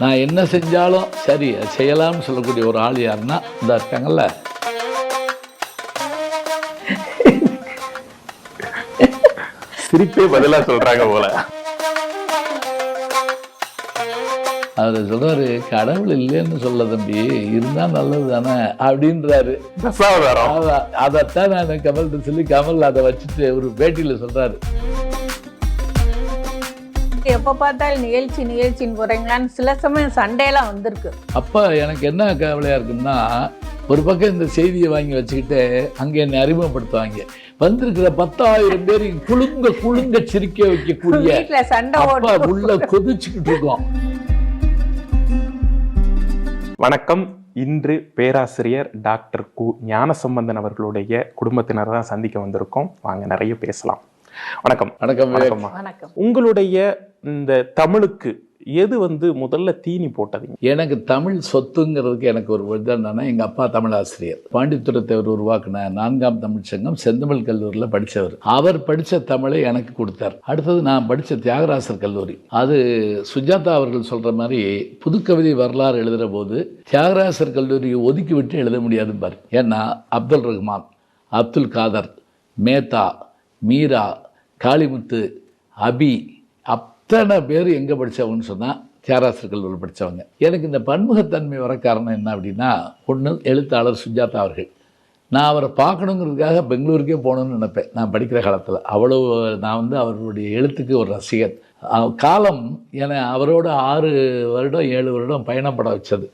நான் என்ன செஞ்சாலும் சரி செய்யலாம்னு சொல்லக்கூடிய ஒரு ஆள் யாருன்னா இந்த இருக்காங்கல்ல? சிரிப்பே பதிலா சொல்றாங்க போல. அவர் சொல்றாரு கடவுள் இல்லைன்னு சொல்ல தம்பி இருந்தா நல்லது தானே அப்படின்றாரு. அதைத்தான் நான் கமல்கிட்ட சொல்லி கமல் அதை வச்சுட்டு ஒரு பேட்டியில சொல்றாரு. எப்ப பார்த்தாலும் நிகழ்ச்சி நிகழ்ச்சின்னு போறீங்களான்னு சில சமயம் சண்டையெல்லாம் வந்திருக்கு. அப்போ எனக்கு என்ன கவலையாக இருக்குன்னா ஒரு பக்கம் இந்த செய்தியை வாங்கி வச்சுக்கிட்டு அங்கே என்னை அறிமுகப்படுத்துவாங்க. வந்திருக்கிற பத்தாயிரம் பேர் குலுங்க குலுங்க சிரிக்க வைக்கக்கூடிய சண்டை உள்ள கொதிச்சுக்கிட்டு இருக்கோம். வணக்கம். இன்று பேராசிரியர் டாக்டர் கு ஞானசம்பந்தன் அவர்களுடைய குடும்பத்தினர் தான் சந்திக்க வந்திருக்கோம். வாங்க நிறைய பேசலாம். வணக்கம். வணக்கம் வணக்கம். உங்களுடைய இந்த தமிழுக்கு எது வந்து முதல்ல தீனி போட்டதுங்க? எனக்கு தமிழ் சொத்துங்கிறதுக்கு எனக்கு ஒரு இது என்னன்னா எங்கள் அப்பா தமிழ் ஆசிரியர் பாண்டித்துரத்தவர் உருவாக்கின நான்காம் தமிழ் சங்கம் செந்தமிழ் கல்லூரியில் படித்தவர் அவர் படித்த தமிழை எனக்கு கொடுத்தார். அடுத்தது நான் படித்த தியாகராசர் கல்லூரி. அது சுஜாதா அவர்கள் சொல்கிற மாதிரி புதுக்கவிதை வரலாறு எழுதுகிற போது தியாகராசர் கல்லூரியை ஒதுக்கி விட்டு எழுத முடியாது பாரு. ஏன்னா அப்துல் ரஹ்மான் அப்துல் காதர் மேத்தா மீரா காளிமுத்து அபி அத்தனை பேர் எங்கே படித்தவங்கன்னு சொன்னால் தியாகராசர் கல்லூரியில் படித்தவங்க எனக்கு இந்த பன்முகத்தன்மை வர காரணம் என்ன அப்படின்னா ஒன்று எழுத்தாளர் சுஜாதா அவர்கள். நான் அவரை பார்க்கணுங்கிறதுக்காக பெங்களூருக்கே போகணும்னு நினைப்பேன். நான் படிக்கிற காலத்தில். அவ்வளோ நான் வந்து அவருடைய எழுத்துக்கு ஒரு ரசிகன். காலம் என அவரோட ஆறு வருடம் ஏழு வருடம் பயணப்பட வச்சது.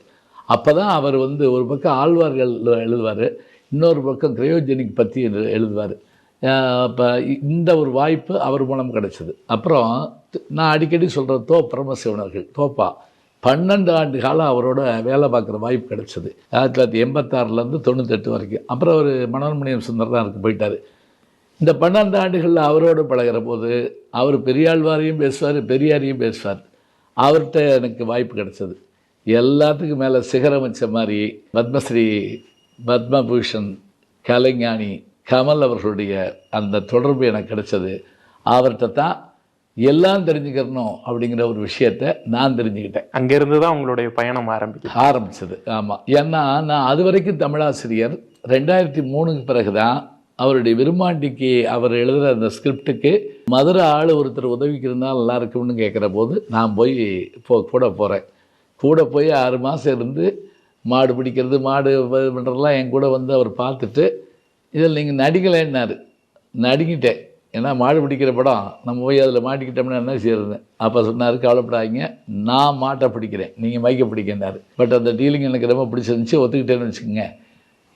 அப்போ தான் அவர் வந்து ஒரு பக்கம் ஆழ்வார்கள் எழுதுவார் இன்னொரு பக்கம் கிரையோஜெனிக் பற்றி எழுதுவார். இப்போ இந்த ஒரு வாய்ப்பு அவர் மூலம் கிடைச்சது. அப்புறம் நான் அடிக்கடி சொல்கிற தோ பிரமசிவனர்கள் தோப்பா. பன்னெண்டு ஆண்டு காலம் அவரோட வேலை பார்க்குற வாய்ப்பு கிடைச்சது. ஆயிரத்தி தொள்ளாயிரத்தி எண்பத்தாறுலேருந்து தொண்ணூத்தெட்டு வரைக்கும். அப்புறம் அவர் மனோன்மணியம் சுந்தர் தான் இருக்கு போயிட்டார். இந்த பன்னெண்டு ஆண்டுகளில் அவரோடு பழகிற போது அவர் பெரியாழ்வாரையும் பேசுவார் பெரியாரையும் பேசுவார். அவர்கிட்ட எனக்கு வாய்ப்பு கிடைச்சது. எல்லாத்துக்கும் மேலே சிகரம் வச்ச மாதிரி பத்மஸ்ரீ பத்மபூஷன் கலைஞானி கமல் அவர்களுடைய அந்த தொடர்பு எனக்கு கிடைச்சது. அவர்கிட்ட தான் எல்லாம் தெரிஞ்சுக்கிறணும் அப்படிங்கிற ஒரு விஷயத்தை நான் தெரிஞ்சுக்கிட்டேன். அங்கிருந்து தான் உங்களுடைய பயணம் ஆரம்பிக்குது. ஆரம்பிச்சது. ஆமாம் ஏன்னா நான் அது வரைக்கும் தமிழாசிரியர். ரெண்டாயிரத்தி மூணுக்கு பிறகு தான் அவருடைய விரும்மாண்டிக்கு அவர் எழுதுகிற அந்த ஸ்கிரிப்டுக்கு மதுரை ஆள் ஒருத்தர் உதவிக்கு இருந்தால் நல்லா இருக்கும்னு கேட்குற போது நான் போய் போ கூட போகிறேன் கூட போய் ஆறு மாதம் இருந்து மாடு பிடிக்கிறது மாடு இது பண்ணுறதெல்லாம் என் கூட வந்து அவர் பார்த்துட்டு இதில் நீங்கள் நடிக்கலைன்னாரு. நடிக்கிட்டேன். ஏன்னா மாடு பிடிக்கிற படம் நம்ம போய் அதில் மாட்டிக்கிட்டோம்னா என்ன செய்யறது? அப்போ சொன்னார் கவலைப்படாதீங்க. நான் மாட்டை பிடிக்கிறேன். நீங்கள் மைக்க பிடிக்கின்றார் பட் அந்த டீலிங் எனக்கு ரொம்ப பிடிச்சிருந்துச்சி. ஒத்துக்கிட்டேன்னு வச்சுக்கோங்க.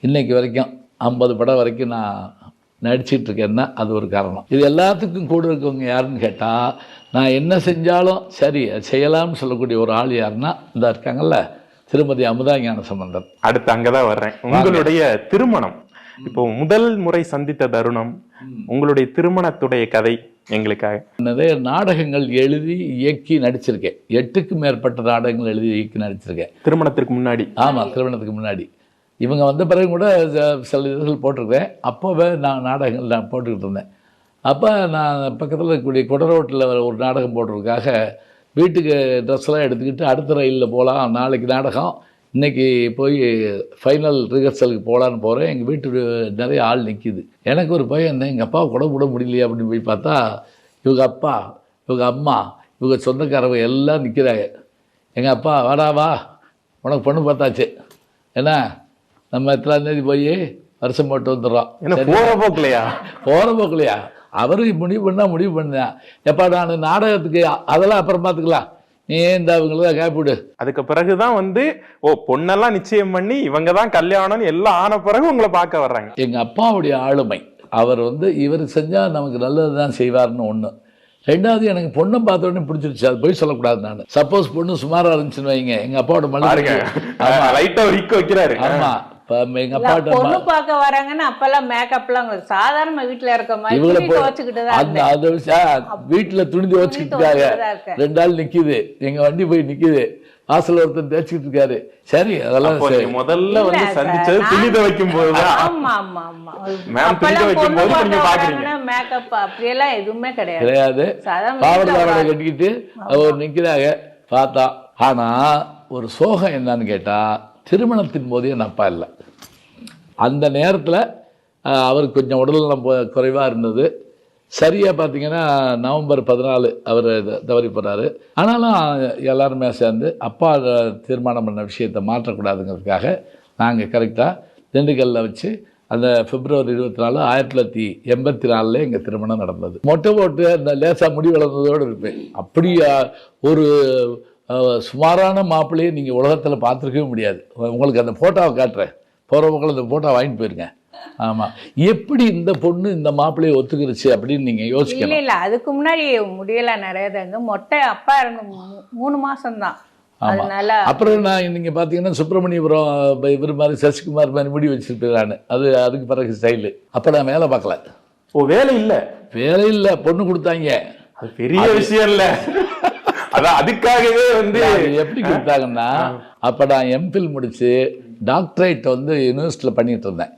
இன்னைக்கு வரைக்கும் ஐம்பது படம் வரைக்கும் நான் நடிச்சிட்டு இருக்கேன்னா அது ஒரு காரணம். இது எல்லாத்துக்கும் கூட இருக்கவங்க யாருன்னு கேட்டால் நான் என்ன செஞ்சாலும் சரி செய்யலாம்னு சொல்லக்கூடிய ஒரு ஆள் யாருன்னா இந்த இருக்காங்கல்ல திருமதி அமுதா ஞான சம்பந்தம் அடுத்து அங்கதான் வர்றேன். உங்களுடைய திருமணம். இப்போ முதல் முறை சந்தித்த தருணம் உங்களுடைய திருமணத்துடைய கதை எங்களுக்காக. நிறைய நாடகங்கள் எழுதி இயக்கி நடிச்சிருக்கேன். எட்டுக்கும் மேற்பட்ட நாடகங்கள் எழுதி இயக்கி நடிச்சிருக்கேன். திருமணத்திற்கு முன்னாடி. ஆமாம் திருமணத்துக்கு முன்னாடி. இவங்க வந்த பிறகு கூட சில இதுகள் போட்டிருக்கேன் அப்போவே நான் நாடகங்கள் நான் போட்டுக்கிட்டு இருந்தேன். அப்போ நான் பக்கத்தில் இருக்கக்கூடிய குடரோட்டில் ஒரு நாடகம் போடுறதுக்காக வீட்டுக்கு ட்ரெஸ்லாம் எடுத்துக்கிட்டு அடுத்த ரயிலில் போகலாம் நாளைக்கு நாடகம். இன்னைக்கு போய் ஃபைனல் ரிஹர்சலுக்கு போகலான்னு போகிறேன் எங்கள் வீட்டு நிறைய ஆள் நிற்கிது எனக்கு ஒரு பையன் இருந்தேன் எங்கள் அப்பாவை கூட விட முடியலையே அப்படின்னு போய் பார்த்தா இவங்க அப்பா இவங்க அம்மா இவங்க சொந்தக்காரவங்க எல்லாம் நிற்கிறாங்க எங்கள் அப்பா வாடா வா. உனக்கு பொண்ணு பார்த்தாச்சு. என்ன? நம்ம எத்தனாம் தேதி போய் வருஷம் போட்டு வந்துடுறோம். போற போக்கலையா? போகிற போக்கலையா? அவரு முடிவு பண்ணா முடிவு பண்ணேன். எப்பா நான் நாடகத்துக்கு அதெல்லாம் அப்புறம் பார்த்துக்கலாம். நீ இந்த அவங்கள கேப்பிடு அதுக்கு பிறகுதான் வந்து ஓ பொண்ணெல்லாம் நிச்சயம் பண்ணி இவங்க தான் கல்யாணம்னு எல்லாம் ஆன பிறகு உங்களை பார்க்க வர்றாங்க. எங்கள் அப்பாவுடைய ஆளுமை. அவர் வந்து இவர் செஞ்சால் நமக்கு நல்லது தான் செய்வார்னு ஒன்று ரெண்டாவது எனக்கு பொண்ணை பார்த்த உடனே பிடிச்சிருச்சு. அது போய் சொல்லக்கூடாது நான். சப்போஸ் பொண்ணு சுமாராக இருந்துச்சுன்னு வைங்க. எங்கள் அப்பாவோட மலை லைட்டா ஒரு இக்க வைக்கிறாரு. ஆமாம் இல்ல, அப்பாட்ட பொண்ணு பார்க்க வராங்கன்னா அப்பெல்லாம் மேக்கப்லாம் சாதாரண வீட்டுல இருக்க மாதிரி வீட்டில் துணி துவச்சிக்கிட்டு இருக்காங்க துவைச்சுக்கிட்டு தான் இருக்கேன். ரெண்டு ஆள் நிக்குது. எங்க வண்டி போய் நிக்குது. வாசல் ஒருத்தர் தேய்ச்சிக்கிட்டு இருக்காரு சரி அதெல்லாம் முதல்ல வந்து சந்திச்சது சார், துணி துவைக்கும் போதுதான் ஆமா ஆமா ஆமா. மேம் துணி துவைக்கும் பொண்ணு போது நீங்க பார்க்க பாக்குறீங்க. வராங்கன்னா மேக்கப் அப்படியெல்லாம் எதுவுமே கிடையாது. கிடையாது. பாவட கட்டிக்கிட்டு அவர் நிக்கிறாங்க. பார்த்தா ஆனால் ஒரு சோகம் என்னன்னு கேட்டால் திருமணத்தின் போதே என் அப்பா இல்லை. அந்த நேரத்தில் அவருக்கு கொஞ்சம் உடல்நலம் குறைவாக இருந்தது. சரியாக பார்த்தீங்கன்னா நவம்பர் பதினாலு அவர் தவறி போகிறாரு ஆனாலும் எல்லாருமே சேர்ந்து அப்பா தீர்மானம் பண்ண விஷயத்தை மாற்றக்கூடாதுங்கிறதுக்காக நாங்கள் கரெக்டாக திண்டுக்கல்ல வச்சு அந்த பிப்ரவரி இருபத்தி நாலு ஆயிரத்தி தொள்ளாயிரத்தி எண்பத்தி நாலில் எங்கள் திருமணம் நடந்தது. மொட்டை போட்டு அந்த லேசாக முடி வளர்ந்ததோடு இருப்பேன். அப்படியா ஒரு சுமாரான மாப்பிள்ளையை நீங்கள் உலகத்தில் பார்த்துருக்கவே முடியாது. உங்களுக்கு அந்த ஃபோட்டோவை காட்டுறேன். போகிறவங்க அந்த ஃபோட்டோ வாங்கிட்டு போயிருங்க. ஆமாம் எப்படி இந்த பொண்ணு இந்த மாப்பிள்ளையை ஒத்துக்கிருச்சு அப்படின்னு நீங்கள் இல்ல யோசிக்கணும். இல்ல அதுக்கு முன்னாடி முடியெல்லாம் நிறையதாங்க மொட்டை அப்பா இருந்து மூணு மாசம்தான். அதனால அப்புறம் நான் நீங்கள் பார்த்தீங்கன்னா சுப்பிரமணியபுரம் இப்ப இவர் மாதிரி சசிகுமார் மாதிரி முடி வச்சிருப்பேன் அது அதுக்கு பிறகு ஸ்டைலு அப்போ நான் வேலை பார்க்கல. ஓ வேலை இல்ல. வேலை இல்லை. பொண்ணு கொடுத்தாங்க. அது பெரிய விஷயம் இல்ல. அதான் அதுக்காகவே வந்து எப்படி கொடுத்தாங்கன்னா அப்போ நான் எம்ஃபில் முடிச்சு டாக்டரேட் வந்து யூனிவர்சிட்டியில் பண்ணிட்டு இருந்தேன்.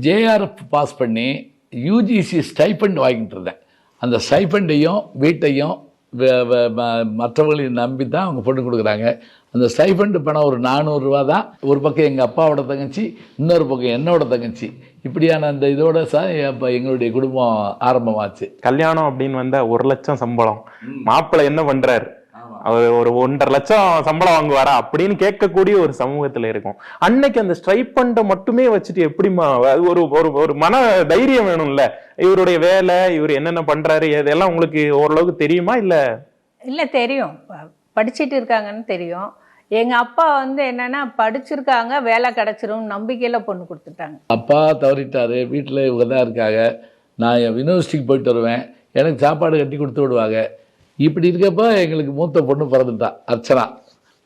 ஜேஆர்எஃப் பாஸ் பண்ணி யூஜிசி ஸ்டைஃபண்ட் வாங்கிட்டு இருந்தேன். அந்த ஸ்டைஃபண்டையும் வீட்டையும் வ- வ- ம- மற்றவங்களையும் நம்பி தான் அவங்க பொண்ணு கொடுக்குறாங்க. அந்த ஸ்டைஃபண்ட் பணம் ஒரு நானூறுரூவா தான். ஒரு பக்கம் எங்கள் அப்பாவோட தங்கச்சி இன்னொரு பக்கம் என்னோட தங்கச்சி. இப்படியான அந்த இதோட சார் இப்போ எங்களுடைய குடும்பம் ஆரம்பமாச்சு. கல்யாணம் அப்படின்னு வந்தா ஒரு லட்சம் சம்பளம். மாப்பிள்ளை என்ன பண்றாரு? அவர் ஒரு ஒன்றரை லட்சம் சம்பளம் வாங்குவாரா? அப்படின்னு கேட்கக்கூடிய ஒரு சமூகத்துல இருக்கும். அன்னைக்கு அந்த ஸ்ட்ரைப்பண்ட மட்டுமே வச்சுட்டு எப்படிமா அது ஒரு ஒரு ஒரு மன தைரியம் வேணும்ல? இவருடைய வேலை இவர் என்னென்ன பண்றாரு? இதெல்லாம் உங்களுக்கு ஓரளவுக்கு தெரியுமா? இல்ல? இல்ல தெரியும். படிச்சிட்டு இருக்காங்கன்னு தெரியும். எங்கள் அப்பா வந்து என்னென்னா படிச்சிருக்காங்க வேலை கிடச்சிரும் நம்பிக்கையில் பொண்ணு கொடுத்துட்டாங்க. அப்பா தவறிட்டாரு வீட்டில் இவங்க தான் இருக்காங்க. நான் யூனிவர்சிட்டிக்கு போயிட்டு வருவேன். எனக்கு சாப்பாடு கட்டி கொடுத்து விடுவாங்க. இப்படி இருக்கப்போ எங்களுக்கு மூத்த பொண்ணு பிறந்துட்டான் அர்ச்சனா.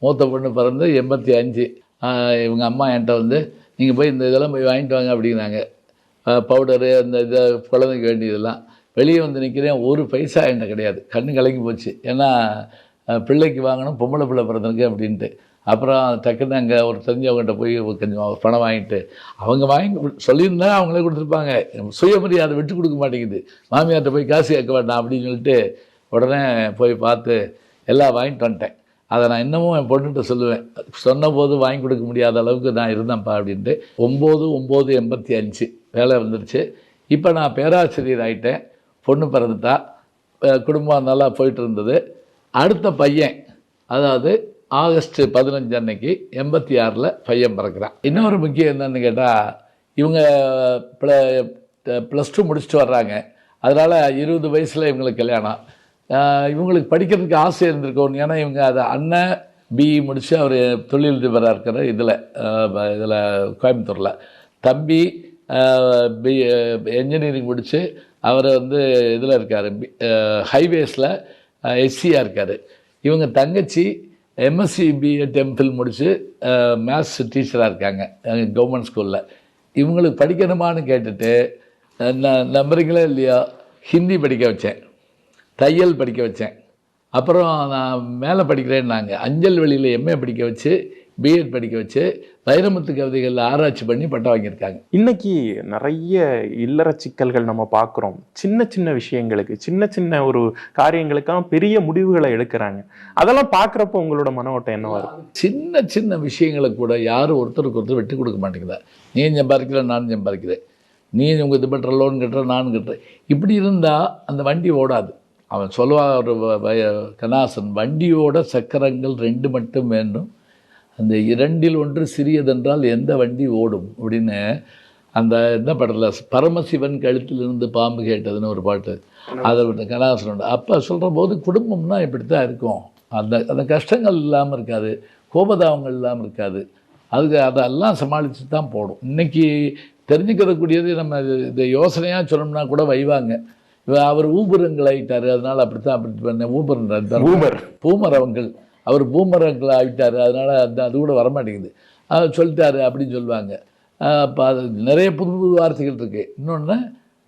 மூத்த பொண்ணு பிறந்து எண்பத்தி அஞ்சு. இவங்க அம்மா என்கிட்ட வந்து நீங்கள் போய் இந்த இதெல்லாம் போய் வாங்கிட்டு வாங்க அப்படிங்கிறாங்க. பவுடரு அந்த இதை குழந்தைக்கு வேண்டியதெல்லாம். வெளியே வந்து நிற்கிறேன் ஒரு பைசா என்கிட்ட கிடையாது. கண்ணு கலங்கி போச்சு. ஏன்னா பிள்ளைக்கு வாங்கணும் பொம்பளை பிள்ளை பிறந்திருக்கு அப்படின்ட்டு. அப்புறம் டக்குன்னு அங்கே ஒரு தெரிஞ்சவங்ககிட்ட போய் கொஞ்சம் பணம் வாங்கிட்டு அவங்க வாங்கி சொல்லியிருந்தா அவங்களே கொடுத்துருப்பாங்க. சுயமரியாதை விட்டு கொடுக்க மாட்டேங்குது. மாமியார்கிட்ட போய் காசு கேட்க வேண்டாம் அப்படின்னு சொல்லிட்டு உடனே போய் பார்த்து எல்லாம் வாங்கிட்டு வந்துட்டேன். அதை நான் இன்னமும் என் பொண்ணுகிட்ட சொல்லுவேன். சொன்னபோது வாங்கி கொடுக்க முடியாத அளவுக்கு நான் இருந்தேன்ப்பா அப்படின்ட்டு. ஒம்பது ஒம்பது எண்பத்தி அஞ்சு வேலை வந்துருச்சு. இப்போ நான் பேராசிரியர் ஆகிட்டேன் பொண்ணு பிறந்துட்டா. குடும்பம் நல்லா போயிட்டு இருந்தது. அடுத்த பையன் அதாவது ஆகஸ்ட் பதினஞ்சு அன்னைக்கு எண்பத்தி ஆறில் பையன் பிறக்கிறான். இன்னொரு முக்கியம் என்னன்னு கேட்டால் இவங்க ப்ளஸ் டூ முடிச்சுட்டு வர்றாங்க. அதனால் இருபது வயசில் இவங்களுக்கு கல்யாணம். இவங்களுக்கு படிக்கிறதுக்கு ஆசை இருந்திருக்கும். ஏன்னா இவங்க அதை அண்ணன் பிஇ முடித்து அவர் தொழிலதிபராக இருக்கிற இதில் இதில் கோயம்புத்தூரில். தம்பி பி என்ஜினியரிங் முடித்து அவர் வந்து இதில் இருக்கார். ஹைவேஸில் எஸ்சியாக இருக்கார். இவங்க தங்கச்சி எம்எஸ்சி பிஏ டெம்பிள் முடித்து மேத்ஸ் டீச்சராக இருக்காங்க. கவர்மெண்ட் ஸ்கூலில் இவங்களுக்கு படிக்கணுமான்னு கேட்டுட்டு ந- நம்புறீங்களா இல்லையா? ஹிந்தி படிக்க வச்சேன். தையல் படிக்க வச்சேன். அப்புறம் நான் மேலே படிக்கிறேன்னாங்க. அஞ்சல் வெளியில் எம்ஏ படிக்க வச்சு பிஎட் படிக்க வச்சு வைரமுத்து கவிதைகளில் ஆராய்ச்சி பண்ணி பட்டம் வாங்கியிருக்காங்க. இன்னைக்கு நிறைய இல்லற சிக்கல்கள் நம்ம பார்க்குறோம். சின்ன சின்ன விஷயங்களுக்கு சின்ன சின்ன ஒரு காரியங்களுக்கெல்லாம் பெரிய முடிவுகளை எடுக்கிறாங்க. அதெல்லாம் பார்க்குறப்போ உங்களோட மன ஓட்டம் என்னவா இருக்கும் சின்ன சின்ன விஷயங்களை கூட யாரும் ஒருத்தருக்கு ஒருத்தர் விட்டு கொடுக்க மாட்டேங்குதா? நீ சம்பாதிக்கிற நான் சம்பாதிக்கிறேன். நீ உங்கள் இது பண்ணுற லோன் கட்டுற நான் கட்டுறேன். இப்படி இருந்தால் அந்த வண்டி ஓடாது. அவன் சொல்லுவா ஒரு கண்ணாசன் வண்டியோட சக்கரங்கள் ரெண்டு மட்டும் வேண்டும் அந்த இரண்டில் ஒன்று சிறியதென்றால் எந்த வண்டி ஓடும் அப்படின்னு அந்த என்ன படத்தில் பரமசிவன் கழுத்திலிருந்து பாம்பு கேட்டதுன்னு ஒரு பாட்டு. அதை விட்டு கண்ணாசனோட அப்போ சொல்கிற போது குடும்பம்னா இப்படி தான் இருக்கும். அந்த அந்த கஷ்டங்கள் இல்லாமல் இருக்காது. கோபதாபங்கள் இல்லாமல் இருக்காது. அதுக்கு அதெல்லாம் சமாளித்து தான் போடும் இன்னைக்கு தெரிஞ்சுக்கிறக்கூடியது நம்ம இது- யோசனையாக சொன்னோம்னா கூட வைவாங்க. அவர் ஊபுரங்கள் ஆகிட்டார் அதனால் அப்படி தான் அப்படி பண்ண ஊபர் ஊபர். பூமர் அவங்கள். அவர் பூமரங்கள் ஆகிட்டார் அதனால் அந்த அது கூட வரமாட்டேங்குது. அவர் சொல்லிட்டாரு அப்படின்னு சொல்லுவாங்க. அப்போ அது நிறைய புது புது வார்த்தைகள் இருக்குது இன்னொன்று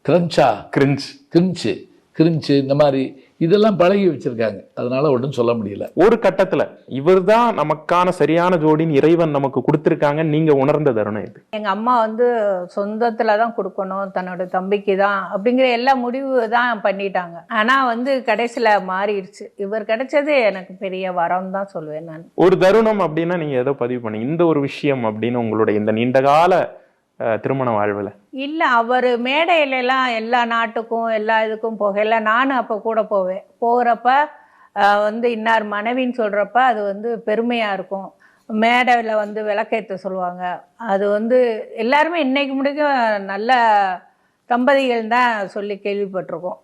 கிரன்ச்சா கிரிஞ்ச் கிரிஞ்சு கிரிஞ்சு இந்த மாதிரி இதெல்லாம் பழகி வச்சிருக்காங்க. அதனால ஒன்றும் சொல்ல முடியல. ஒரு கட்டத்துல இவர்தான் நமக்கான சரியான ஜோடின்னு இறைவன் நமக்கு கொடுத்திருக்காங்க நீங்க உணர்ந்த தருணம் இது. எங்க அம்மா வந்து சொந்தத்துல தான் கொடுக்கணும் தன்னோட தம்பிக்கு தான் அப்படிங்கிற எல்லா முடிவு தான் பண்ணிட்டாங்க. ஆனா வந்து கடைசியில மாறிடுச்சு. இவர் கிடைச்சது எனக்கு பெரிய வரம் தான் சொல்லுவேன் நான். ஒரு தருணம் அப்படின்னா நீங்க ஏதோ பதிவு பண்ணீங்க இந்த ஒரு விஷயம் அப்படின்னு உங்களுடைய இந்த நீண்டகால திருமண வாழ்வுல? இல்லை அவர் மேடையிலலாம் எல்லா நாட்டுக்கும் எல்லா இதுக்கும் போகல நானும் அப்போ கூட போவேன். போகிறப்ப வந்து இன்னார் மனைவின்னு சொல்கிறப்ப அது வந்து பெருமையாக இருக்கும். மேடையில் வந்து விளக்கேற்ற சொல்லுவாங்க. அது வந்து எல்லாருமே இன்னைக்கு முடிக்கும் நல்ல தம்பதிகள் தான் சொல்லி கேள்விப்பட்டிருக்கோம்.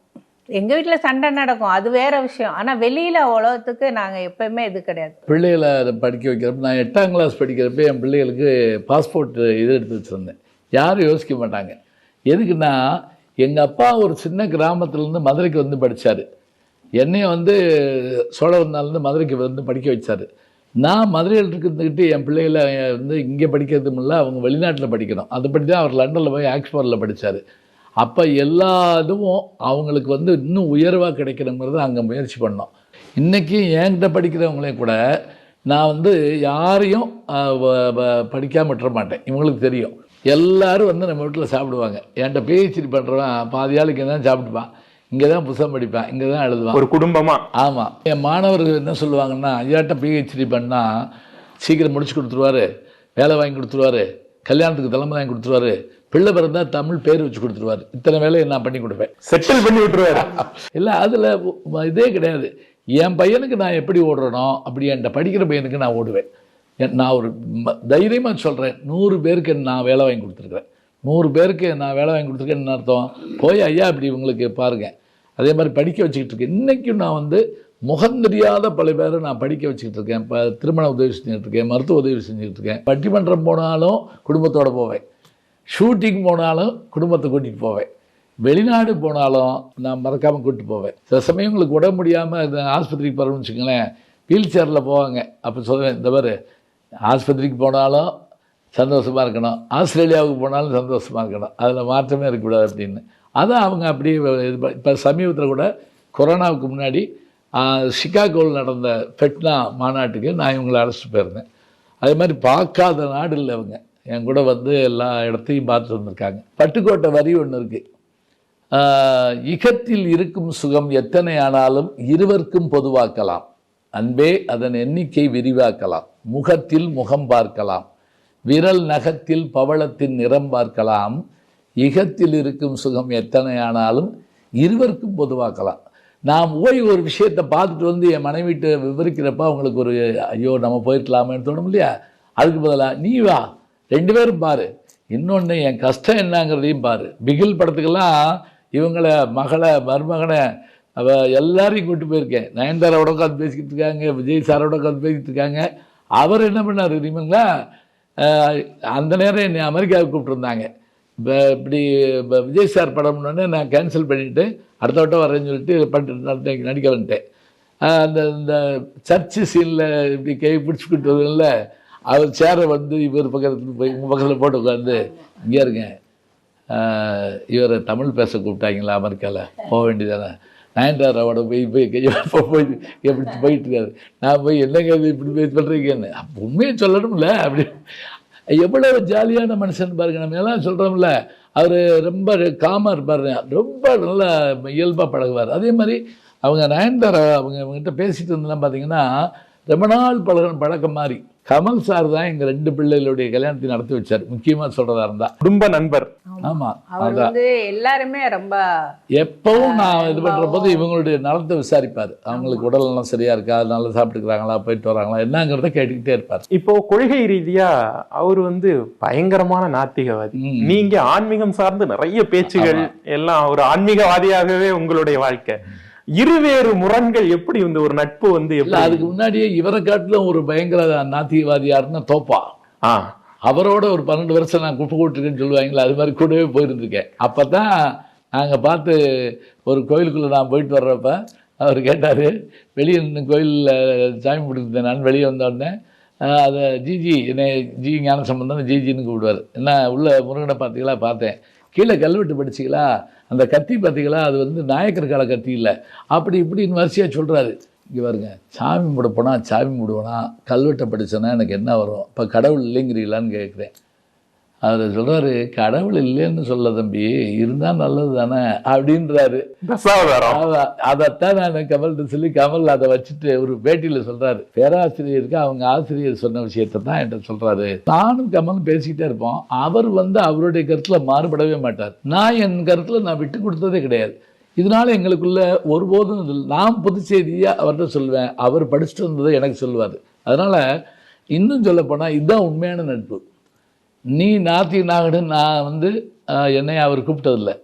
எங்கள் வீட்டில் சண்டை நடக்கும் அது வேற விஷயம். ஆனால் வெளியில் உலகத்துக்கு நாங்கள் எப்பயுமே இது கிடையாது. பிள்ளைகளை படிக்க வைக்கிறப்ப நான் எட்டாம் கிளாஸ் படிக்கிறப்ப என் பிள்ளைகளுக்கு பாஸ்போர்ட் இது எடுத்து வச்சுருந்தேன். யாரும் யோசிக்க மாட்டாங்க. எதுக்குன்னா எங்கள் அப்பா ஒரு சின்ன கிராமத்துலேருந்து மதுரைக்கு வந்து படித்தார் என்னையை வந்து சோழவந்தாலேருந்து மதுரைக்கு வந்து படிக்க வச்சார். நான் மதுரையில் இருக்கிறதுக்கிட்டு என் பிள்ளைகளை வந்து இங்கே படிக்கிறதும் இல்லை அவங்க வெளிநாட்டில் படிக்கணும். அதுபடி தான் அவர் லண்டனில் போய் ஆக்ஸ்போர்டில் படித்தார் அப்போ எல்லா இதுவும் அவங்களுக்கு வந்து இன்னும் உயர்வாக கிடைக்கணுங்கிறத அங்கே முயற்சி பண்ணோம். இன்றைக்கி என்கிட்ட படிக்கிறவங்களையும் கூட நான் வந்து யாரையும் படிக்காமல் விட்டுற மாட்டேன். இவங்களுக்கு தெரியும். எல்லாரும் வந்து நம்ம வீட்டில் சாப்பிடுவாங்க. என்கிட்ட பிஹெச்டி பண்ணுறவன் பாதி ஆளுக்கு தான் சாப்பிட்டுப்பான். இங்கே தான் புத்தகம் படிப்பேன். இங்கே தான் எழுதுவான். ஒரு குடும்பமா? ஆமாம் என் மாணவர்கள் என்ன சொல்லுவாங்கன்னா ஐயாட்ட பிஹெச்டி பண்ணால் சீக்கிரம் முடிச்சு கொடுத்துருவாரு. வேலை வாங்கி கொடுத்துருவாரு. கல்யாணத்துக்கு தலைமை வாங்கி கொடுத்துருவாரு. பிள்ளை பிறந்தா தமிழ் பேர் வச்சு கொடுத்துருவாரு. இத்தனை வேலையை நான் பண்ணி கொடுப்பேன். செட்டில் பண்ணி விட்டுருவாரு. இல்லை அதில் இதே கிடையாது. என் பையனுக்கு நான் எப்படி ஓடுறனோ அப்படி என்கிட்ட படிக்கிற பையனுக்கு நான் ஓடுவேன். நான் ஒரு தைரியமாக சொல்கிறேன் நூறு பேருக்கு நான் வேலை வாங்கி கொடுத்துருக்குறேன். நூறு பேருக்கு நான் வேலை வாங்கி கொடுத்துருக்கேன்னு அர்த்தம்? போய் ஐயா இப்படி உங்களுக்கு பாருங்கள் அதே மாதிரி படிக்க வச்சுக்கிட்டு இருக்கேன். இன்றைக்கும் நான் வந்து முகம் தெரியாத பல பேரை நான் படிக்க வச்சுக்கிட்டு இருக்கேன். இப்போ திருமண உதவி செஞ்சுட்டு இருக்கேன். மருத்துவ உதவி செஞ்சுக்கிட்டு இருக்கேன். பட்டிமன்றம் போனாலும் குடும்பத்தோடு போவேன். ஷூட்டிங் போனாலும் குடும்பத்தை கூட்டிகிட்டு போவேன். வெளிநாடு போனாலும் நான் மறக்காமல் கூப்பிட்டு போவேன். சில சமயங்களுக்கு உடம்பு முடியாமல் ஆஸ்பத்திரிக்கு போகிறோம்னு வச்சுக்கோங்களேன். வீல் சேரில் போவாங்க. அப்போ சொல்லுவேன் இந்த மாதிரி ஆஸ்பத்திரிக்கு போனாலும் சந்தோஷமாக இருக்கணும். ஆஸ்திரேலியாவுக்கு போனாலும் சந்தோஷமாக இருக்கணும். அதில் மாற்றமே இருக்கக்கூடாது அப்படின்னு. அதான் அவங்க அப்படியே இது இப்போ சமீபத்தில் கூட கொரோனாவுக்கு முன்னாடி சிகாகோவில் நடந்த ஃபெட்னா மாநாட்டுக்கு நான் இவங்களை அழைச்சிட்டு போயிருந்தேன். அதே மாதிரி பார்க்காத நாடு இல்லை அவங்க. என் கூட வந்து எல்லா இடத்தையும் பார்த்து வந்திருக்காங்க. பட்டுக்கோட்டை வரி ஒன்று இருக்குது இகத்தில் இருக்கும் சுகம் எத்தனை ஆனாலும் இருவருக்கும் பொதுவாக்கலாம். அன்பே அதன் எண்ணிக்கை விரிவாக்கலாம். முகத்தில் முகம் பார்க்கலாம். விரல் நகத்தில் பவளத்தின் நிறம் பார்க்கலாம். இகத்தில் இருக்கும் சுகம் எத்தனை ஆனாலும் இருவருக்கும் பொதுவாக்கலாம். நாம் போய் ஒரு விஷயத்தை பார்த்துட்டு வந்து என் மனைவிட்டு விவரிக்கிறப்ப அவங்களுக்கு ஒரு ஐயோ நம்ம போயிருக்கலாமேன்னு தோணும் இல்லையா? அதுக்கு பதிலாக நீ வா ரெண்டு பேரும் பாரு. இன்னொன்று என் கஷ்டம் என்னங்கிறதையும் பாரு. பிகில் படத்துக்கெல்லாம் இவங்களை மகளை மருமகனை அவ எல்லாரையும் கூப்பிட்டு போயிருக்கேன். நயன்தாரோட உட்காந்து பேசிக்கிட்டு இருக்காங்க விஜய் சாரோட உட்காந்து பேசிக்கிட்டு இருக்காங்க. அவர் என்ன பண்ணார் தெரியுமாங்களா? அந்த நேரம் என்னை அமெரிக்காவுக்கு கூப்பிட்டுருந்தாங்க. இப்போ இப்படி இப்போ விஜய் சார் படம்னோடனே நான் கேன்சல் பண்ணிவிட்டு அடுத்த வட்டம் வரேன்னு சொல்லிட்டு பண்ணிட்டு நடிக்க- நடிக்க வந்துட்டேன். அந்த இந்த சர்ச்சு சீனில் இப்படி கை பிடிச்சிக்கிட்டு வருதுல்ல அவர் சேரை வந்து இவர் பக்கத்தில் போய் உங்கள் பக்கத்தில் போட்டு உட்காந்து இங்கே இருங்க. இவரை தமிழ் பேச கூப்பிட்டாங்களா அமெரிக்காவில் போக வேண்டியதானே நயன்தாராவோட போய் போய் கையை போய் எப்படி போயிட்டு இருக்காரு. நான் போய் என்னங்க அது இப்படி போய் சொல்கிறீங்கன்னு உண்மையை சொல்லணும்ல அப்படி. எவ்வளவு ஜாலியான மனுஷன் பாருங்க நம்ம எல்லாம் சொல்கிறோம்ல அவர் ரொம்ப காமாக இருப்பார் ரொம்ப நல்லா இயல்பாக பழகுவார். அதே மாதிரி அவங்க நயன்தாரா அவங்க அவங்ககிட்ட பேசிகிட்டு இருந்தெல்லாம் பார்த்தீங்கன்னா ரொம்ப நாள் பழக பழக்கம் மாதிரி. கமல் சார் தான் எங்கள் ரெண்டு பிள்ளைகளுடைய கல்யாணத்தை நடத்தி வச்சார். முக்கியமாக சொல்கிறதா இருந்தால் குடும்ப நண்பர். ஆமாம் அவர் வந்து எல்லாருமே ரொம்ப எப்பவும் நான் இது பண்ணுற போது இவங்களுடைய நலத்தை விசாரிப்பார். அவங்களுக்கு உடல் நலம் சரியா இருக்கா? நல்லா சாப்பிட்டுக்கிறாங்களா? போயிட்டு வராங்களா? என்னங்கிறத கேட்டுக்கிட்டே இருப்பார். இப்போ கொள்கை ரீதியா அவர் வந்து பயங்கரமான நாத்திகவாதி. நீங்க ஆன்மீகம் சார்ந்து நிறைய பேச்சுகள் எல்லாம் ஒரு ஆன்மீகவாதியாகவே உங்களுடைய வாழ்க்கை. இருவேறு முரண்கள் எப்படி இந்த ஒரு நட்பு வந்து இல்லை எப்படி அதுக்கு முன்னாடியே இவரை காட்டிலும் ஒரு பயங்கர நாத்திகவாதியாருன்னா தோப்பா. ஆ. அவரோட ஒரு பன்னெண்டு வருஷம் நான் குப்பை கூட்டிருக்கேன்னு சொல்லுவாங்களே அது மாதிரி கூடவே போயிருந்திருக்கேன். அப்போ தான் நாங்கள் பார்த்து ஒரு கோயிலுக்குள்ளே நான் போயிட்டு வர்றப்ப அவர் கேட்டார் வெளியே நின்று கோயிலில் சாமி பிடிச்சிருந்தேன் நான் வெளியே வந்த உடனே ஆஹ், அதை ஜிஜி என்னை ஜி ஞான சம்பந்தம் ஜிஜின்னு கூப்பிடுவார். என்ன உள்ள முருகனை பார்த்தீங்களா? பார்த்தேன். கீழே கல்வெட்டு படிச்சிங்களா அந்த கத்தி பார்த்தீங்களா அது வந்து நாயக்கர் கால கத்தி இல்லை. அப்படி இப்படின்னு வரிசையாக சொல்கிறாரு இங்கே பாருங்க சாமி முடப்போனா சாமி கும்பிடுவேனா? கல்வெட்டை படித்தோன்னா எனக்கு என்ன வரும்? இப்போ கடவுள் இல்லைங்கிறீங்களான்னு கேட்குறேன் அதில் சொல்கிறாரு கடவுள் இல்லைன்னு சொல்ல தம்பி இருந்தால் நல்லது தானே அப்படின்றாரு. அதைத்தான் நான் கமல்கிட்ட சொல்லி கமல் அதை வச்சுட்டு ஒரு பேட்டியில் சொல்றாரு. பேராசிரியருக்கு அவங்க ஆசிரியர் சொன்ன விஷயத்தை தான் என்கிட்ட சொல்றாரு. நானும் கமலும் பேசிக்கிட்டே இருப்போம். அவர் வந்து அவருடைய கருத்துல மாறுபடவே மாட்டார். நான் என் கருத்துல நான் விட்டு கொடுத்ததே கிடையாது. இதனால எங்களுக்குள்ள ஒருபோதும் நான் புது செய்தியை அவர்கிட்ட சொல்லுவேன் அவர் படிச்சுட்டு வந்ததை எனக்கு சொல்லுவார். அதனால இன்னும் சொல்ல போனால் இதுதான் உண்மையான நட்பு. நீ நாத்தி நாகடு நான் வந்து என்னை அவர் கூப்பிட்டதில்லை.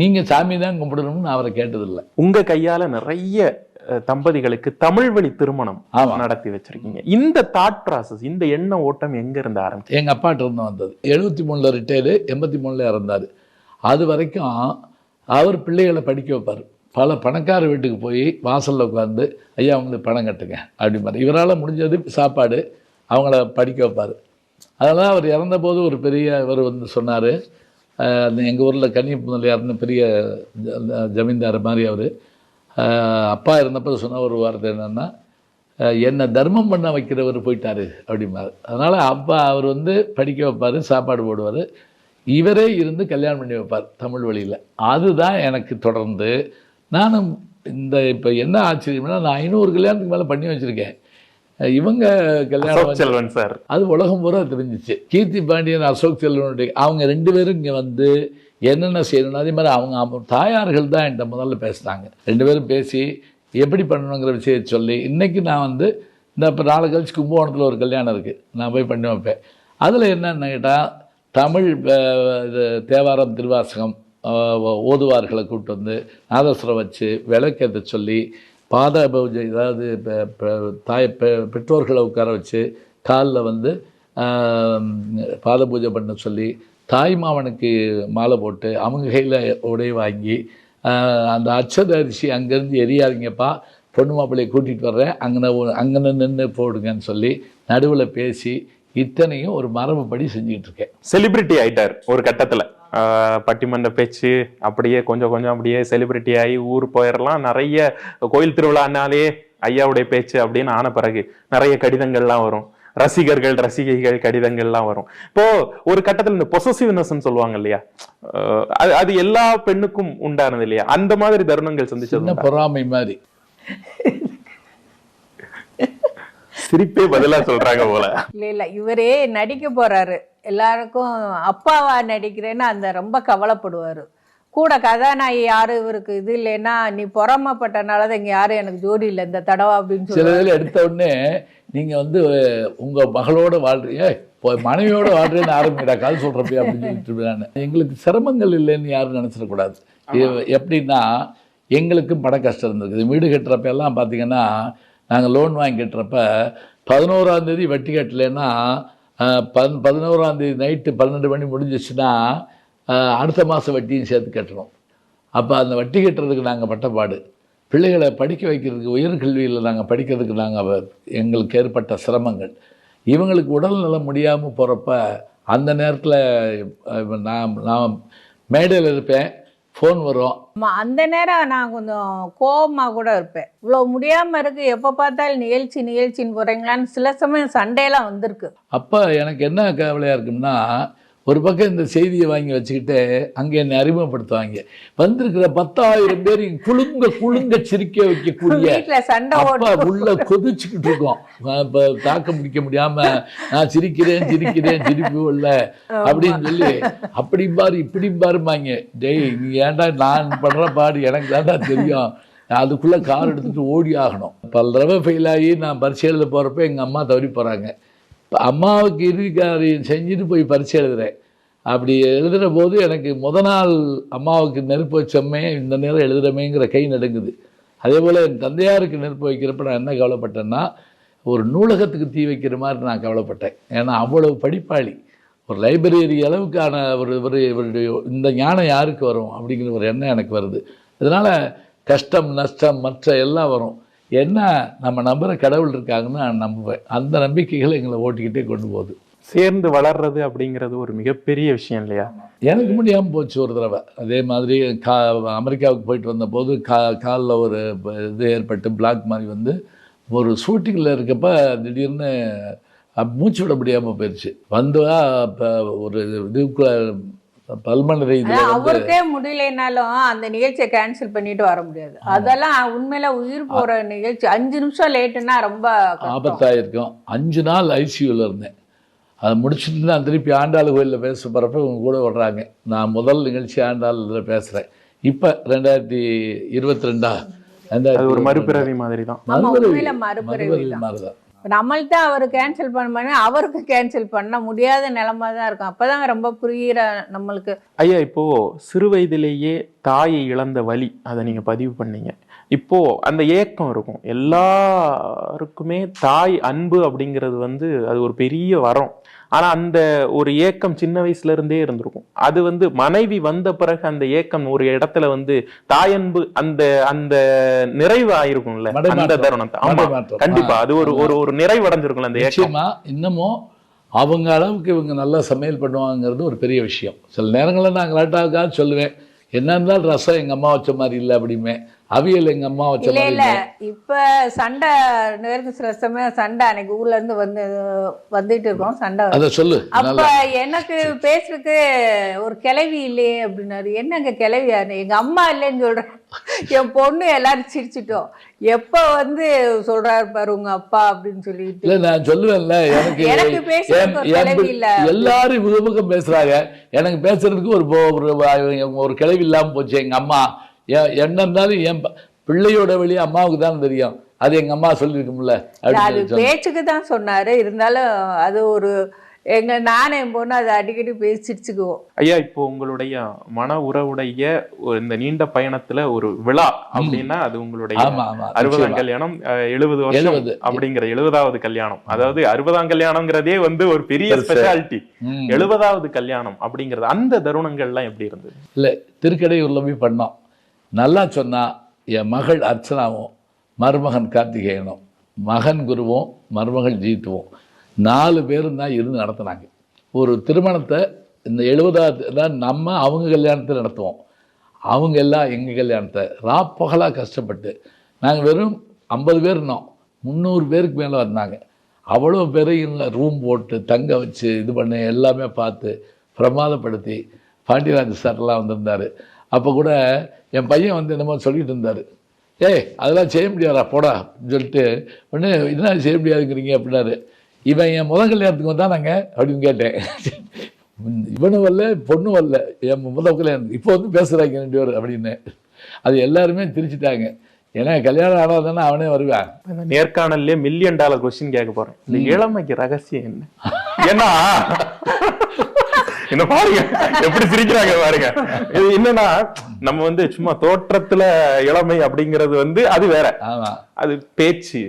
நீங்கள் சாமி தான் கும்பிடணும்னு அவரை கேட்டதில்லை. உங்க கையால நிறைய தம்பதிகளுக்கு தமிழ் வழி திருமணம். நடத்தி வச்சிருக்கீங்க. இந்த தாட் ப்ராசஸ் இந்த எண்ண ஓட்டம் எங்க இருந்து ஆரம்பிச்சு எங்கள் அப்பாட்ட இருந்து வந்தது. எழுபத்தி மூணில் ரிட்டையர்டு எண்பத்தி மூணில் இறந்தார். அது வரைக்கும் அவர் பிள்ளைகளை படிக்க வைப்பார். பல பணக்கார வீட்டுக்கு போய் வாசலில் உட்காந்து ஐயா அவங்களுக்கு பணம் கட்டுங்க அப்படிம்பார். இவரால் முடிஞ்சது சாப்பாடு அவங்கள படிக்க வைப்பார். அதனால் அவர் இறந்தபோது ஒரு பெரிய இவர் வந்து சொன்னார். எங்கள் ஊரில் கன்னியப்புதலியார்னு பெரிய ஜ- ஜமீன்தார் மாதிரி அவர். அப்பா இருந்தப்போ சொன்ன ஒரு வார்த்தை என்னென்னா என்னை தர்மம் பண்ண வைக்கிறவர் போயிட்டாரு அப்படிம்பார். அதனால் அப்பா அவர் வந்து படிக்க வைப்பார் சாப்பாடு போடுவார். இவரே இருந்து கல்யாணம் பண்ணி வைப்பார் தமிழ் வழியில். அதுதான் எனக்கு தொடர்ந்து. நானும் இந்த இப்போ என்ன ஆச்சரியம்னா நான் ஐநூறு கல்யாணத்துக்கு மேலே பண்ணி வச்சுருக்கேன். இவங்க கல்யாணம் செல்வன் சார். அது உலகம் பூரா தெரிஞ்சிச்சு. கீர்த்தி பாண்டியன் அசோக் செல்வனுடைய அவங்க ரெண்டு பேரும் இங்கே வந்து என்னென்ன செய்யணும் அதே மாதிரி அவங்க அவங்க தாயார்கள் தான் என்கிட்ட முதல்ல பேசினாங்க. ரெண்டு பேரும் பேசி எப்படி பண்ணணுங்கிற விஷயத்தை சொல்லி இன்னைக்கு நான் வந்து இந்த இப்போ நாளை கழிச்சு கும்பகோணத்தில் ஒரு கல்யாணம் இருக்குது நான் போய் பண்ணி வைப்பேன். அதில் என்னென்னு கேட்டால் தமிழ் இது தேவாரம் திருவாசகம் ஓதுவார்களை கூப்பிட்டு வந்து நாதஸ்வரம் வச்சு விளக்கேற்ற சொல்லி பாத பூஜை அதாவது தாய் பெ- பெற்றோர்களை உட்கார வச்சு காலில் வந்து பாத பூஜை பண்ண சொல்லி தாய் மாமனுக்கு மாலை போட்டு அவங்க கையில் உடை வாங்கி அந்த அச்சத அரிசி அங்கேருந்து எரியாதீங்கப்பா பொண்ணு மாப்பிள்ளையை கூட்டிகிட்டு வர்றேன். அங்கே அங்கே நின்று போடுங்கன்னு சொல்லி நடுவில் பேசி இத்தனையும் ஒரு மரபுப்படி செஞ்சுக்கிட்டு இருக்கேன். செலிபிரிட்டி ஆயிட்டார் ஒரு கட்டத்தில். பட்டிமன்ற பேச்சு அப்படியே கொஞ்சம் கொஞ்சம் அப்படியே செலிபிரிட்டி ஆகி ஊர் போயிடலாம் நிறைய கோயில் திருவிழானாலே ஐயாவுடைய பேச்சு அப்படின்னு ஆன பிறகு நிறைய கடிதங்கள்லாம் வரும். ரசிகர்கள் ரசிகைகள் கடிதங்கள்லாம் வரும். இப்போ ஒரு கட்டத்துல இந்த பொசசிவ்னஸ் சொல்லுவாங்க இல்லையா? ஆஹ் அது அது எல்லா பெண்ணுக்கும் உண்டானது இல்லையா? அந்த மாதிரி தருணங்கள் சந்திச்சது? பொறாமை மாதிரி. சிரிப்பே பதிலா சொல்றாங்க போல. இல்லை இல்லை இவரே நடிக்க போறாரு. எல்லாருக்கும் அப்பாவா நடிக்கிறேன்னு அந்த ரொம்ப கவலைப்படுவார். கூட கதாநாயகி யாரும் இவருக்கு இது இல்லைன்னா நீ பொறாமப்பட்டனால தான் இங்கே யாரும் எனக்கு ஜோடி இல்லை இந்த தடவை அப்படின்னு சில சொல்லி இதில் எடுத்த உடனே நீங்கள் வந்து உங்கள் மகளோட வாழ்றீங்க இப்போ மனைவியோட வாழ்றேன்னு ஆரம்பிடா கால் சொல்கிறப்ப அப்படின்னு சொல்லிட்டு நான். எங்களுக்கு சிரமங்கள் இல்லைன்னு யாரும் நினச்சிடக்கூடாது. எப்படின்னா எங்களுக்கும் பண கஷ்டம் இருந்திருக்குது. வீடு கட்டுறப்ப எல்லாம் பார்த்தீங்கன்னா நாங்கள் லோன் வாங்கி கட்டுறப்ப பதினோராம் தேதி வட்டி கட்டலைன்னா பன் பதினோராந்தேதி நைட்டு பன்னெண்டு மணி முடிஞ்சிச்சுன்னா அடுத்த மாதம் வட்டியும் சேர்த்து கட்டணும். அப்போ அந்த வட்டி கட்டுறதுக்கு நாங்கள் பட்டப்பாடு. பிள்ளைகளை படிக்க வைக்கிறதுக்கு உயர்கல்வியில் நாங்கள் படிக்கிறதுக்கு நாங்கள் எங்களுக்கு ஏற்பட்ட சிரமங்கள். இவங்களுக்கு உடல் நலம் முடியாமல் போகிறப்ப அந்த நேரத்தில் நான் நான் மேடையில் இருப்பேன். ஃபோன் வரும். அந்த நேரம் நான் கொஞ்சம் கோவமா கூட இருப்பேன். இவ்வளோ முடியாம இருக்கு. எப்போ பார்த்தாலும் நிகழ்ச்சி நிகழ்ச்சின்னு போறீங்களான்னு சில சமயம் சண்டையெல்லாம் வந்திருக்கு. அப்போ எனக்கு என்ன கவலையாக இருக்கும்னா ஒரு பக்கம் இந்த செய்தியை வாங்கி வச்சுக்கிட்டு அங்கே என்னை அறிமுகப்படுத்துவாங்க. வந்திருக்கிற பத்தாயிரம் பேர் குலுங்க குலுங்க சிரிக்க வைக்கக்கூடிய அப்பா உள்ள கொதிச்சுக்கிட்டு இருக்கோம். இப்ப தாக்க முடிக்க முடியாம நான் சிரிக்கிறேன் சிரிக்கிறேன் சிரிப்பு இல்ல அப்படின்னு சொல்லி அப்படி பாரு இப்படி பாருமாங்க டேய் நீ ஏன்டா நான் படுற பாடு எனக்கு தான்டா தெரியும். அதுக்குள்ள கார் எடுத்துட்டு ஓடி ஆகணும். பல தடவை ஃபெயில் ஆகி நான் பரிசை எழுத போறப்ப எங்க அம்மா தவறி போறாங்க. அம்மாவுக்கு இறுதி காரியம் செஞ்சுட்டு போய் பரிசை எழுதுறேன். அப்படி எழுதுகிற போது எனக்கு முத நாள் அம்மாவுக்கு நெருப்பு வச்சோமே இந்த நேரம் எழுதுகிறமேங்கிற கை நடுங்குது. அதே போல் என் தந்தையாருக்கு நெருப்பு வைக்கிறப்ப நான் என்ன கவலைப்பட்டேன்னா ஒரு நூலகத்துக்கு தீ வைக்கிற மாதிரி நான் கவலைப்பட்டேன். ஏன்னா அவ்வளவு படிப்பாளி. ஒரு லைப்ரரி அளவுக்கான ஒரு ஒரு இவருடைய இந்த ஞானம் யாருக்கு வரும்? அப்படிங்கிற ஒரு எண்ணம் எனக்கு வருது. இதனால் கஷ்டம் நஷ்டம் மற்ற எல்லாம் வரும். என்ன நம்ம நம்புகிற கடவுள் இருக்காங்கன்னு நான் நம்புவேன். அந்த நம்பிக்கைகளை எங்களை ஓட்டிக்கிட்டே கொண்டு போகுது. சேர்ந்து வளர்றது அப்படிங்கிறது ஒரு மிகப்பெரிய விஷயம் இல்லையா? எனக்கு முடியாமல் போச்சு ஒரு தடவை. அதே மாதிரி கா அமெரிக்காவுக்கு போயிட்டு வந்தபோது கா காலில் ஒரு இது ஏற்பட்டு பிளாக் மாதிரி வந்து ஒரு ஷூட்டிங்கில் இருக்கப்ப திடீர்னு மூச்சு விட முடியாமல் போயிடுச்சு வந்தா இப்போ ஒரு இதுக்குள்ள பல்மனரி அவருக்கே முடியலைனாலும் அந்த நிகழ்ச்சியை கேன்சல் பண்ணிட்டு வர முடியாது. அதெல்லாம் உண்மையில உயிர் போற நிகழ்ச்சி. அஞ்சு நிமிஷம் லேட்டுன்னா ரொம்ப இருக்கும் அஞ்சு நாள் ஐசியூவில் இருந்தேன். அதை முடிச்சுட்டு நான் திருப்பி ஆண்டாள் கோயிலில் பேச போகிறப்ப இவங்க கூட விடுறாங்க நான் முதல் நிகழ்ச்சி ஆண்டாள் இதில் பேசுகிறேன் இப்போ ரெண்டாயிரத்தி இருபத்தி ரெண்டா? அது ஒரு மறுபிறவி மாதிரி தான் மறுபிறவி. மறுபிறவி தான். இப்போ நம்மள்கிட்ட நம்மள்ட்ட அவர் கேன்சல் பண்ண அவருக்கு கேன்சல் பண்ண முடியாத நிலைமை தான் இருக்கும். அப்பதான் ரொம்ப புரியிற நம்மளுக்கு. ஐயா இப்போ சிறு வயதிலேயே தாயை இழந்த வழி அதை நீங்க பதிவு பண்ணீங்க. இப்போ அந்த ஏக்கம் இருக்கும். எல்லாருக்குமே தாய் அன்பு அப்படிங்கிறது வந்து அது ஒரு பெரிய வரம். ஆனா அந்த ஒரு ஏக்கம் சின்ன வயசுல இருந்தே இருந்திருக்கும். அது வந்து மனைவி வந்த பிறகு அந்த ஏக்கம் ஒரு இடத்துல வந்து தாயன்பு அந்த அந்த நிறைவு ஆயிருக்கும்ல. அந்த. தருணத்தை. ஆமா. கண்டிப்பா. அது ஒரு ஒரு ஒரு நிறைவடைஞ்சிருக்கும்ல அந்த ஏக்கம். இன்னமும் அவங்க அளவுக்கு இவங்க நல்லா சமையல் பண்ணுவாங்கிறது ஒரு பெரிய விஷயம். சில நேரங்களில் நான் லேட்டாக சொல்லுவேன். என்ன இருந்தாலும் ரசம் எங்கள் அம்மா வச்ச மாதிரி இல்லை அப்படிமே. அவியல் எங்கள் அம்மா வச்ச இல்ல இல்ல. இப்ப சண்டை நேருக்கு சில சமயம் சண்டை அன்னைக்கு ஊர்ல இருந்து வந்து வந்துட்டு இருக்கோம் சண்டை அதை சொல்லு அப்ப எனக்கு பேசுறதுக்கு ஒரு கிளவி இல்லையே அப்படின்னாரு. என்னங்க கிளவியாரு எங்க அம்மா இல்லைன்னு சொல்றேன் என் பொண்ணு எல்லாரும் சிரிச்சிட்டோம். எப்ப வந்து சொல்றாரு பாரு உங்க அப்பா அப்படின்னு சொல்லிட்டு. இல்லை நான் சொல்லுவேன்ல எனக்கு எனக்கு கிளவி இல்ல. எல்லாரும் இவங்க பேசுறாங்க. எனக்கு பேசுறதுக்கு ஒரு ஒரு கிளவி இல்லாமல் போச்சு எங்க அம்மா. என்ன இருந்தாலும் என் பிள்ளையோட வழி அம்மாவுக்கு தான் தெரியும். அது எங்க அம்மா சொல்லியிருக்கும்ல அது பேச்சுக்கு தான் சொன்னாரு. இருந்தாலும் அது ஒரு எங்க நானும் என் பொண்ணு அதை அடிக்கடி பேசி சிரிச்சுக்குவோம் ஐயா இப்போ உங்களுடைய மன உறவுடைய இந்த நீண்ட பயணத்துல ஒரு விழா அப்படின்னா அது உங்களுடைய அறுபதாம். கல்யாணம் அஹ், எழுபது வருஷம் 70. அப்படிங்கிற எழுபதாவது கல்யாணம். அதாவது அறுபதாம் கல்யாணம்ங்கிறதே வந்து ஒரு பெரிய. ஸ்பெஷாலிட்டி. எழுபதாவது கல்யாணம் அப்படிங்கிறது அந்த தருணங்கள்லாம் எப்படி இருந்தது? இல்லை திருக்கடையூரில் போய் பண்ணோம். நல்லா சொன்னால் என் மகள் அர்ச்சனாவும் மருமகன் கார்த்திகேயனும் மகன் குருவும் மருமகள் ஜீத்துவும் நாலு பேரும் தான் இருந்து நடத்துனாங்க. ஒரு திருமணத்தை இந்த எழுபதாவது தான் நம்ம அவங்க கல்யாணத்தை நடத்துவோம். அவங்க எல்லாம் எங்கள் கல்யாணத்தை ராப்பகலாக கஷ்டப்பட்டு நாங்கள் வெறும் ஐம்பது பேர் இருந்தோம். முந்நூறு பேருக்கு மேலே வந்தாங்க. அவ்வளோ பேரையும் ரூம் போட்டு தங்க வச்சு இது பண்ணி எல்லாமே பார்த்து பிரமாதப்படுத்தி பாண்டியராஜ் சார்லாம் வந்திருந்தார். அப்போ கூட என் பையன் வந்து என்னமோ சொல்லிட்டு இருந்தார். ஏய் அதெல்லாம் செய்ய முடியாதா போடா அப்படின்னு சொல்லிட்டு உடனே என்ன செய்ய முடியாதுங்கிறீங்க? அப்படின்னாரு. இவன் என் முதல் கல்யாணத்துக்கு வந்தானாங்க அப்படின்னு கேட்டேன். இவனும் வரல பொண்ணு வரல என் முதல் கல்யாணம் இப்போ வந்து பேசுகிறாங்க ரெண்டு பேர் அப்படின்னு. அது எல்லாருமே திரிச்சிட்டாங்க. ஏன்னா கல்யாணம் ஆனால் தானே அவனே வருவான். நேர்காணல்லே மில்லியன் டாலர் கொஸ்டின் கேட்க இந்த இளமைக்கு ரகசியம் என்ன? ஏன்னா என்ன பாருங்க எப்படி சிரிக்கிறாங்க பாருங்க. இது என்னன்னா நம்ம வந்து சும்மா தோற்றத்துல இளமை அப்படிங்கிறது வந்து அது வேற. அது பேச்சு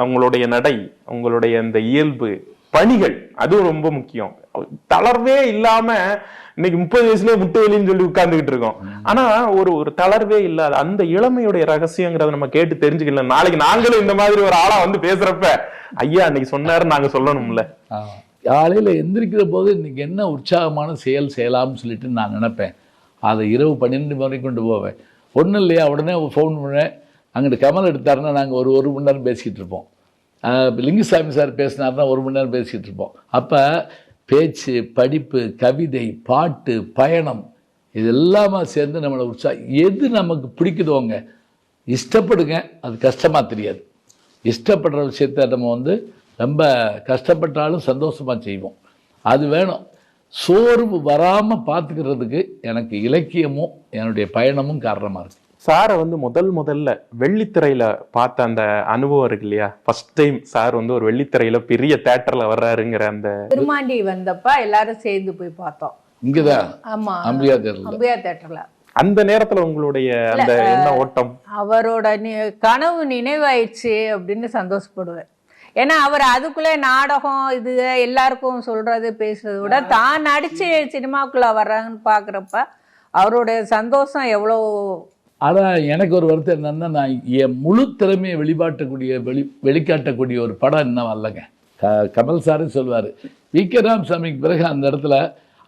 அவங்களுடைய நடை அவங்களுடைய அந்த இயல்பு பணிகள் அதுவும் ரொம்ப முக்கியம். தளர்வே இல்லாம இன்னைக்கு முப்பது வயசுலயே முட்டு வலின்னு சொல்லி உட்கார்ந்துகிட்டு இருக்கோம். ஆனா ஒரு ஒரு தளர்வே இல்லாத அந்த இளமையுடைய ரகசியங்கிறத நம்ம கேட்டு தெரிஞ்சுக்கல. நாளைக்கு நாங்களும் இந்த மாதிரி ஒரு ஆளா வந்து பேசுறப்ப ஐயா அன்னைக்கு சொன்னாரு நாங்க சொல்லணும்ல. காலையில் எந்திரிக்கிற போது இன்றைக்கி என்ன உற்சாகமான செயல் செய்யலாம்னு சொல்லிட்டு நான் நினப்பேன். அதை இரவு பன்னெண்டு மணி கொண்டு போவேன். ஒன்றும் இல்லையா உடனே ஃபோன் பண்ணேன். அங்கிட்டு கமல் எடுத்தாருன்னா நாங்கள் ஒரு ஒரு மணி நேரம் பேசிக்கிட்டு இருப்போம். லிங்குசாமி சார் பேசினார்னா ஒரு மணி நேரம் பேசிக்கிட்டு இருப்போம். அப்போ பேச்சு படிப்பு கவிதை பாட்டு பயணம் இது எல்லாமே சேர்ந்து நம்மளை உற்சாகம் எது நமக்கு பிடிக்குதோங்க? இஷ்டப்படுங்க அது கஷ்டமாக தெரியாது. இஷ்டப்படுற விஷயத்த நம்ம வந்து ரொம்ப கஷ்டப்பட்டாலும் சந்தோஷமாக செய்வோம். அது வேணும். சோர்வு வராமல் பார்த்துக்கிறதுக்கு எனக்கு இலக்கியமும் என்னுடைய பயணமும் காரணமாக இருக்கு. சாரை வந்து முதல் முதல்ல வெள்ளித்திரையில பார்த்த அந்த அனுபவம் இருக்கு இல்லையா? ஃபர்ஸ்ட் டைம் சார் வந்து ஒரு வெள்ளித்திரையில பெரிய தேட்டர்ல வர்றாருங்கிற அந்த திருமாண்டி வந்தப்ப எல்லாரும் சேர்ந்து போய் பார்த்தோம். இங்கே தான் ஆமா. அம்பியா தெரியல அம்பியா தேட்டர்ல அந்த நேரத்துல உங்களுடைய அந்த என்ன ஓட்டம்? அவரோட நி- கனவு நினைவாயிடுச்சு அப்படின்னு சந்தோஷப்படுவேன். ஏன்னா அவர் அதுக்குள்ளே நாடகம் இது எல்லாருக்கும் சொல்றது பேசுறதை விட தான் நடிச்சு சினிமாக்குள்ள வர்றாங்கன்னு பார்க்குறப்ப அவருடைய சந்தோஷம் எவ்வளோ? ஆனால் எனக்கு ஒரு வருத்தம் என்னன்னா நான் என் முழு திறமையை வெளிப்பாட்டக்கூடிய வெளி வெளிக்காட்டக்கூடிய ஒரு படம் இன்னும் வரலங்க. க- கமல் சாரே சொல்வார் வி. கே. ராமசாமிக்கு பிறகு அந்த இடத்துல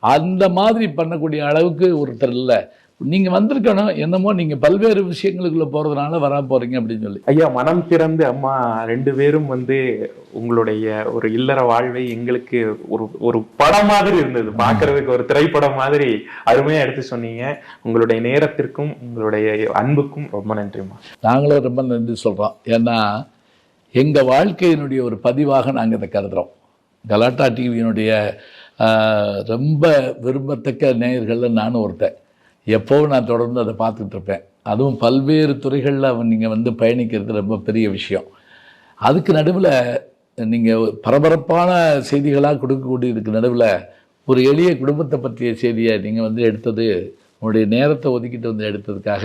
அந்த மாதிரி பண்ணக்கூடிய அளவுக்கு ஒருத்தர் இல்லை நீங்கள் வந்திருக்கணும் என்னமோ நீங்கள் பல்வேறு விஷயங்களுக்குள்ள போகிறதுனால வரா போகிறீங்க அப்படின்னு சொல்லி. ஐயா மனம் திறந்து அம்மா ரெண்டு பேரும் வந்து உங்களுடைய ஒரு இல்லற வாழ்வை எங்களுக்கு ஒரு ஒரு படம் மாதிரி இருந்தது. பார்க்கிறதுக்கு ஒரு திரைப்படம் மாதிரி அருமையா எடுத்து சொன்னீங்க. உங்களுடைய நேரத்திற்கும் உங்களுடைய அன்புக்கும் ரொம்ப நன்றிம்மா. நாங்களும் ரொம்ப நன்றி சொல்கிறோம் ஏன்னா எங்கள் வாழ்க்கையினுடைய ஒரு பதிவாக நாங்கள் இதை கருதுகிறோம் கலாட்டா டிவியினுடைய ரொம்ப விரும்பத்தக்க நேயர்களில் நானும் ஒருத்தன். எப்போவும் நான் தொடர்ந்து அதை பார்த்துட்டு இருப்பேன். அதுவும் பல்வேறு துறைகளில் நீங்கள் வந்து பயணிக்கிறது ரொம்ப பெரிய விஷயம். அதுக்கு நடுவில் நீங்கள் பரபரப்பான செய்திகளாக கொடுக்கக்கூடியதுக்கு நடுவில் ஒரு எளிய குடும்பத்தை பற்றிய செய்தியை நீங்கள் வந்து எடுத்தது உங்களுடைய நேரத்தை ஒதுக்கிட்டு வந்து எடுத்ததுக்காக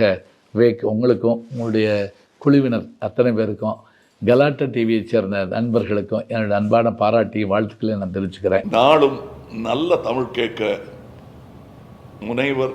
விவேக் உங்களுக்கும் உங்களுடைய குழுவினர் அத்தனை பேருக்கும் கலாட்டா டிவியை சேர்ந்த நண்பர்களுக்கும் என்னுடைய அன்பான பாராட்டி வாழ்த்துக்களை நான் தெரிவிச்சுக்கிறேன். நாளும் நல்ல தமிழ் கேட்க முனைவர்